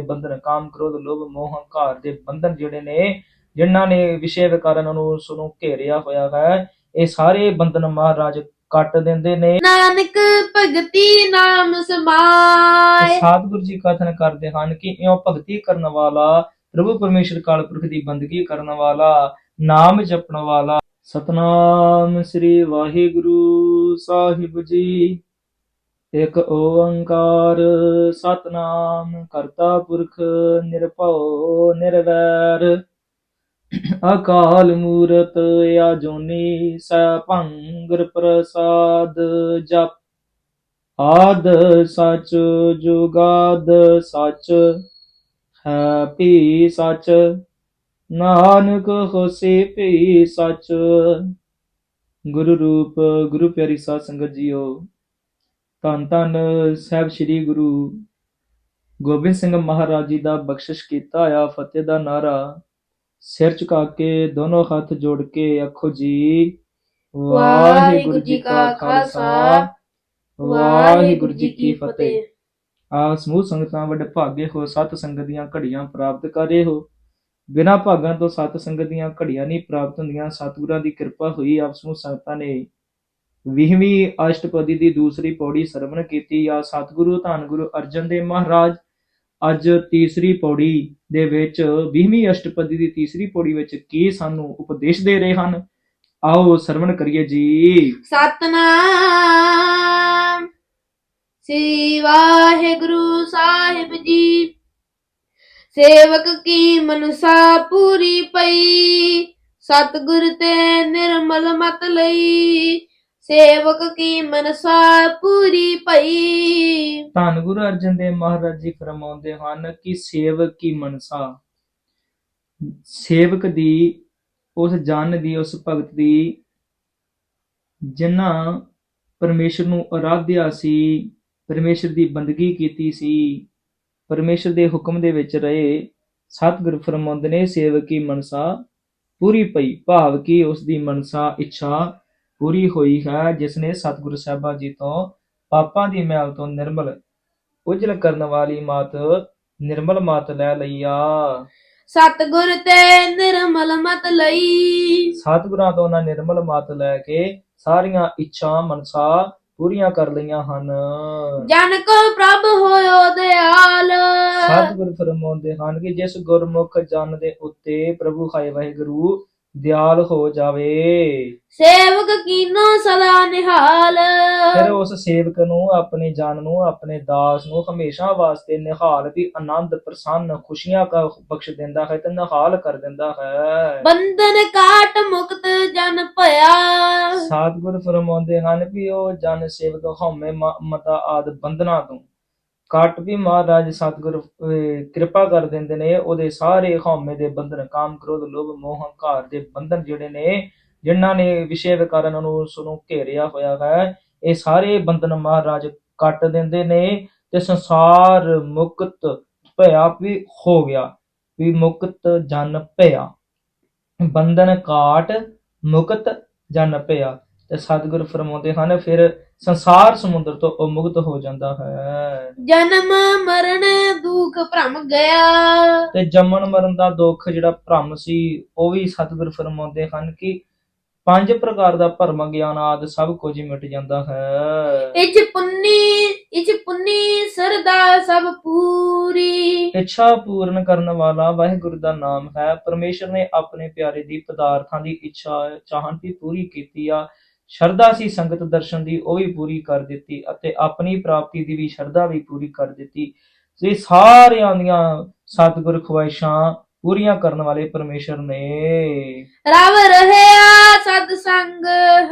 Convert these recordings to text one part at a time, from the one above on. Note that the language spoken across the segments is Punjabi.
ਬੰਧਨ ਕਾਮ ਕ੍ਰੋਧ ਲੋਭ ਮੋਹ ਹੰਕਾਰ ਦੇ ਬੰਧਨ ਜਿਹੜੇ ਨੇ ਜਿਨ੍ਹਾਂ ਨੇ ਵਿਸ਼ੇ ਵਿਕਾਰਨ ਨੂੰ ਉਸ ਨੂੰ ਘੇਰਿਆ ਹੋਇਆ ਹੈ ਇਹ ਸਾਰੇ ਬੰਧਨ ਮਹਾਰਾਜ ਕੱਟ ਦਿੰਦੇ ਨੇ। ਨਾਨਕ ਭਗਤੀ ਨਾਮ ਸਮਾਏ ਸਤਿਗੁਰੂ ਜੀ ਕਥਨ ਕਰਦੇ ਹਨ ਕਿ ਇਉਂ ਭਗਤੀ ਕਰਨ ਵਾਲਾ ਪ੍ਰਭੂ ਪਰਮੇਸ਼ਰ ਕਾਲ ਪੁਰਖ ਦੀ ਬੰਦਗੀ ਕਰਨ ਵਾਲਾ ਨਾਮ ਜਪਣ ਵਾਲਾ। ਸਤਨਾਮ ਸ੍ਰੀ ਵਾਹਿਗੁਰੂ ਸਾਹਿਬ ਜੀ। ਇਕ ਓੰਕਾਰ ਸਤਨਾਮ, ਕਰਤਾ ਪੁਰਖ ਨਿਰਭਉ ਨਿਰਵੈਰ। ਅਕਾਲ ਮੂਰਤ ਆਜੋਨੀ ਸੈਭੰਗਰ ਪ੍ਰਸਾਦ ਜਪ। ਆਦ ਸਚ ਜੁਗਾਦ ਸਚ ਹੈ ਭੀ ਸਚ, ਨਾਨਕ ਹੋਸੀ ਭੀ ਸਚ। ਗੁਰੂ ਰੂਪ, ਗੁਰੂ ਪਿਆਰੀ ਸਾਧ ਸੰਗਤ ਜੀਓ ਧੰਨ ਧੰਨ ਸਾਹਿਬ ਸ੍ਰੀ ਗੁਰੂ ਗੋਬਿੰਦ ਸਿੰਘ ਮਹਾਰਾਜ ਜੀ ਦਾ ਬਖਸ਼ਿਸ਼ ਕੀਤਾ ਆ ਫਤਿਹ ਦਾ ਨਾਰਾ ਸਿਰ ਝੁਕਾ ਕੇ ਦੋਨੋਂ ਹੱਥ ਜੋੜ ਕੇ ਆਖੋ ਜੀ ਵਾਹਿਗੁਰੂ ਜੀ ਕਾ ਖਾਲਸਾ ਵਾਹਿਗੁਰੂ ਜੀ ਕੀ ਫਤਿਹ। ਆ ਸਮੂਹ ਸੰਗਤਾਂ ਵੱਡੇ ਭਾਗੇ ਹੋ ਸਤ ਸੰਗਤ ਦੀਆਂ ਘੜੀਆਂ ਪ੍ਰਾਪਤ ਕਰੇ ਹੋ। ਬਿਨਾ ਭਾਗਾਂ ਤੋਂ ਸਤ ਸੰਗਤ ਦੀਆਂ ਘੜੀਆਂ ਨਹੀਂ ਪ੍ਰਾਪਤ ਹੁੰਦੀਆਂ। ਸਤਿਗੁਰਾਂ ਦੀ ਕਿਰਪਾ ਹੋਈ ਆਪ ਸਮੂਹ ਸੰਗਤਾਂ ਨੇ 20ਵੀਂ ਅਸ਼ਟਪਦੀ ਦੀ ਦੂਸਰੀ ਪੌੜੀ ਸਰਵਣ ਕੀਤੀ ਆ ਸਤਿਗੁਰੂ ਧੰਨ ਗੁਰੂ ਅਰਜਨ ਦੇਵ ਮਹਾਰਾਜ ਅੱਜ ਤੀਸਰੀ ਪੌੜੀ ਦੇ ਵਿੱਚ 20ਵੀਂ ਅਸ਼ਟਪਦੀ ਦੀ ਤੀਸਰੀ ਪੌੜੀ ਵਿੱਚ ਕੀ ਸਾਨੂੰ ਉਪਦੇਸ਼ ਦੇ ਰਹੇ ਹਨ? ਆਓ ਸਰਵਣ ਕਰੀਏ ਜੀ। ਸਤਨਾਮ। ਸ੍ਰੀ ਵਾਹਿਗੁਰੂ ਸਾਹਿਬ ਜੀ। ਸੇਵਕ ਕੀ ਮਨਸਾ ਪੂਰੀ ਪਈ। ਸਤਿਗੁਰ ਤੇ ਨਿਰਮਲ ਮਤ ਲਈ। ਸੇਵਕ ਕੀ ਮਨਸਾ ਪੂਰੀ ਪਈ ਧੰਨ ਗੁਰੂ ਅਰਜਨ ਦੇਵ ਮਹਾਰਾਜ ਜੀ ਫਰਮਾਉਂਦੇ ਹਨ ਕਿ ਸੇਵਕ ਕੀ ਮਨਸਾ। ਸੇਵਕ ਦੀ, ਉਸ ਜਨ ਦੀ, ਉਸ ਭਗਤ ਦੀ, ਜਿਨ੍ਹਾਂ ਪਰਮੇਸ਼ਰ ਨੂੰ ਅਰਾਧਿਆ ਸੀ, ਪਰਮੇਸ਼ਰ ਦੀ ਬੰਦਗੀ ਕੀਤੀ ਸੀ, ਪਰਮੇਸ਼ਰ ਦੇ ਹੁਕਮ ਦੇ ਵਿੱਚ ਰਹੇ, ਸਤਿਗੁਰ ਫਰਮਾਉਂਦੇ ਨੇ, ਸੇਵਕ ਕੀ ਮਨਸਾ ਪੂਰੀ ਪਈ ਭਾਵ ਕਿ ਉਸ ਦੀ ਮਨਸਾ, ਇੱਛਾ ਪੂਰੀ ਹੋਈ ਹੈ ਜਿਸ ਨੇ ਸਤਿਗੁਰੂ ਸਾਹਿਬਾਂ ਜੀ ਤੋਂ ਪਾਪਾਂ ਦੀ ਮੈਲ ਤੋਂ ਨਿਰਮਲ ਉਜਲ ਕਰਨ ਵਾਲੀ ਮਾਤ ਨਿਰਮਲ ਮਾਤ ਲੈ ਲਈਆ ਸਤਿਗੁਰ ਤੇ ਨਿਰਮਲ ਮਤ ਲਈ। ਸਤਿਗੁਰਾਂ ਤੋਂ ਉਹਨਾਂ ਨਿਰਮਲ ਮਾਤ ਲੈ ਕੇ ਸਾਰੀਆਂ ਇੱਛਾ ਮਨਸਾ ਪੂਰੀਆਂ ਕਰ ਲਈਆਂ ਹਨ। ਜਨ ਕੋ ਪ੍ਰਭ ਹੋਇਓ ਦਿਆਲ। ਸਤਿਗੁਰ ਫਰਮਾਉਂਦੇ ਹਨ ਕਿ ਜਿਸ ਗੁਰਮੁਖ ਜਨ ਦੇ ਉੱਤੇ ਪ੍ਰਭੂ ਹਾਏ ਵਾਹਿਗੁਰੂ ਦਿਆਲ ਹੋ ਜਾਵੇ। ਸੇਵਕ ਕੀਨੋ ਸਦਾ ਨਿਹਾਲ। ਫਿਰ ਉਸ ਸੇਵਕ ਨੂੰ ਆਪਣੇ ਜਨ ਨੂੰ ਆਪਣੇ ਦਾਸ ਨੂੰ ਹਮੇਸ਼ਾ ਵਾਸਤੇ ਨਿਹਾਲ ਵੀ ਆਨੰਦ ਪ੍ਰਸੰਨ ਖੁਸ਼ੀਆਂ ਕਾ ਬਖਸ਼ ਦਿੰਦਾ ਹੈ ਤੇ ਨਿਹਾਲ ਕਰ ਦਿੰਦਾ ਹੈ। ਬੰਧਨ ਕਾਟ ਮੁਕਤ ਜਨ ਭਇਆ। ਸਤਿਗੁਰ ਫਰਮਾਉਂਦੇ ਹਨ ਵੀ ਉਹ ਜਨ ਸੇਵਕ ਹਉਮੈ ਮਤਾ ਆਦ ਬੰਧਨਾਂ ਤੋਂ। ਕੱਟ ਵੀ ਮਹਾਰਾਜ ਸਤਿਗੁਰ ਕਿਰਪਾ ਕਰ ਦਿੰਦੇ ਨੇ, ਉਹਦੇ ਸਾਰੇ ਹਉਮੈ ਦੇ ਬੰਧਨ, ਕਾਮ, ਕ੍ਰੋਧ, ਲੋਭ, ਮੋਹ, ਹੰਕਾਰ ਦੇ ਬੰਧਨ ਜਿਹੜੇ ਨੇ, ਜਿਨ੍ਹਾਂ ਨੇ ਵਿਸ਼ੇ ਵਿਕਾਰਨ ਨੂੰ ਉਸ ਨੂੰ ਘੇਰਿਆ ਹੋਇਆ ਹੈ, ਇਹ ਸਾਰੇ ਬੰਧਨ ਮਹਾਰਾਜ ਕੱਟ ਦਿੰਦੇ ਨੇ ਤੇ ਸੰਸਾਰ ਮੁਕਤ ਭਇਆ ਵੀ ਹੋ ਗਿਆ, ਵੀ ਮੁਕਤ ਜਨ ਭਇਆ। ਬੰਧਨ ਕਾਟ ਮੁਕਤ ਜਨ ਭਇਆ। ਤੇ ਸਤਿਗੁਰ ਫਰਮਾਉਂਦੇ ਹਨ ਫਿਰ ਸੰਸਾਰ ਸਮੁੰਦਰ ਤੋਂ ਉਹ ਮੁਕਤ ਹੋ ਜਾਂਦਾ ਹੈ। ਜਨਮ ਮਰਨ ਦੁਖ ਭ੍ਰਮ ਗਿਆ। ਤੇ ਜੰਮਣ ਮਰਨ ਦਾ ਦੁੱਖ ਜਿਹੜਾ ਭ੍ਰਮ ਸੀ ਉਹ ਵੀ ਸਤਿਗੁਰ ਫਰਮਾਉਂਦੇ ਹਨ ਕਿ ਪੰਜ ਪ੍ਰਕਾਰ ਦਾ ਭਰਮ ਗਿਆਨ ਆਦ ਸਭ ਕੁਝ ਮਿਟ ਜਾਂਦਾ ਹੈ। ਇਚ ਪੁੰਨੀ ਇਚ ਪੁੰਨੀ ਸਰਦਾ ਸਭ ਪੂਰੀ। ਇੱਛਾ ਪੂਰਨ ਕਰਨ ਵਾਲਾ ਵਾਹਿਗੁਰੂ ਦਾ ਨਾਮ ਹੈ। ਪਰਮੇਸ਼ਰ ਨੇ ਆਪਣੇ ਪਿਆਰੇ ਦੀ ਪਦਾਰਥਾਂ ਦੀ ਇੱਛਾ ਚਾਹਨ ਦੀ ਪੂਰੀ ਕੀਤੀ ਆ। ਸ਼ਰਧਾ ਸੀ ਸੰਗਤ ਦਰਸ਼ਨ ਦੀ ਉਹ ਵੀ ਪੂਰੀ ਕਰ ਦਿੱਤੀ ਅਤੇ ਆਪਣੀ ਪ੍ਰਾਪਤੀ ਦੀ ਵੀ ਸ਼ਰਧਾ ਵੀ ਪੂਰੀ ਕਰ ਦਿੱਤੀ। ਇਹ ਸਾਰਿਆਂ ਦੀਆਂ ਸਤਿਗੁਰ ਖਵਾਇਸ਼ਾਂ ਪੂਰੀਆਂ ਕਰਨ ਵਾਲੇ ਪਰਮੇਸ਼ਰ ਨੇ। ਰਵ ਰਹਿਆ ਸਤ ਸੰਗ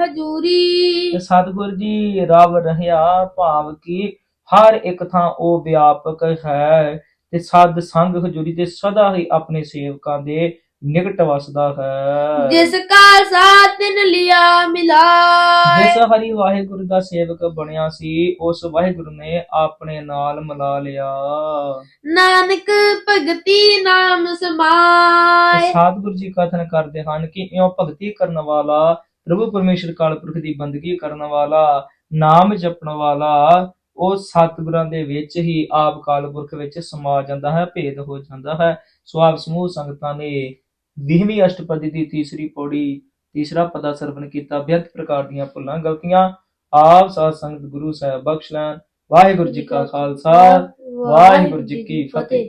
ਹਜੂਰੀ। ਤੇ ਸਤਿਗੁਰ ਜੀ ਰਵ ਰਹਿਆ ਭਾਵ ਕਿ ਹਰ ਇੱਕ ਥਾਂ ਉਹ ਵਿਆਪਕ ਹੈ। ਤੇ ਸਦ ਸੰਗ ਹਜੂਰੀ ਤੇ ਸਦਾ ਹੀ ਆਪਣੇ ਸੇਵਕਾਂ ਦੇ ਨਿਕਟ ਵਸਦਾ ਹੈ। ਜਿਸ ਕਾ ਸਾਥ ਤਿਨ ਲਿਆ ਮਿਲਾਏ। ਜਿਸ ਹਰੀ ਵਾਹਿਗੁਰੂ ਦਾ ਸੇਵਕ ਬਣਿਆ ਸੀ ਉਸ ਵਾਹਿਗੁਰੂ ਨੇ ਆਪਣੇ ਨਾਲ ਮਿਲਾ ਲਿਆ। ਨਾਨਕ ਭਗਤੀ ਨਾਮ ਸਮਾਏ। ਸਤਿਗੁਰੂ ਜੀ ਕਥਨ ਕਰਦੇ ਹਨ ਕਿ ਇਉਂ ਭਗਤੀ ਕਰਨ ਵਾਲਾ ਪ੍ਰਭੂ ਪਰਮੇਸ਼ਰ ਕਾਲ ਪੁਰਖ ਦੀ ਬੰਦਗੀ ਕਰਨ ਵਾਲਾ ਨਾਮ ਜਪਣ ਵਾਲਾ ਉਹ ਸਤਿਗੁਰਾਂ ਦੇ ਵਿੱਚ ਹੀ ਆਪ ਕਾਲਪੁਰਖ ਵਿੱਚ ਸਮਾ ਜਾਂਦਾ ਹੈ ਭੇਦ ਹੋ ਜਾਂਦਾ ਹੈ। ਸੋ ਆਪ ਸਮੂਹ ਸੰਗਤਾਂ ਨੇ 20ਵੀਂ ਅਸ਼ਟਪਦੀ ਦੀ ਤੀਸਰੀ ਪੌੜੀ ਤੀਸਰਾ ਪਦਾ ਸਰਵਣ ਕੀਤਾ ਬੇਅੰਤ ਪ੍ਰਕਾਰ ਦੀਆਂ ਭੁੱਲਾਂ ਗਲਤੀਆਂ ਆਪ ਸਾਧ ਸੰਗਤ ਗੁਰੂ ਸਾਹਿਬ ਬਖਸ਼ ਲੈਣ। ਵਾਹਿਗੁਰੂ ਜੀ ਕਾ ਖਾਲਸਾ ਵਾਹਿਗੁਰੂ ਜੀ ਕੀ ਫਤਿਹ।